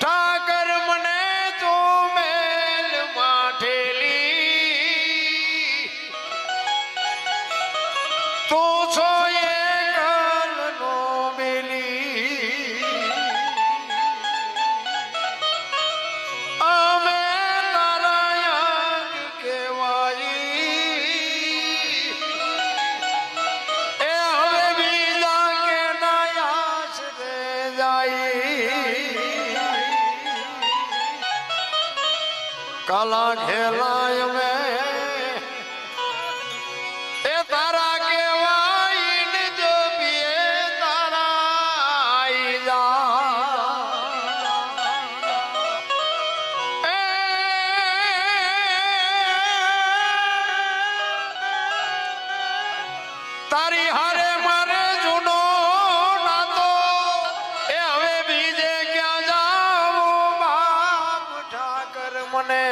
ઠાકર મને તું મેલ માઠેલી તું છો કાલા ખેલાય મે. એ તારા કેવાય ને જો પીએ તારા આઈ જા. એ તારી હારે মনে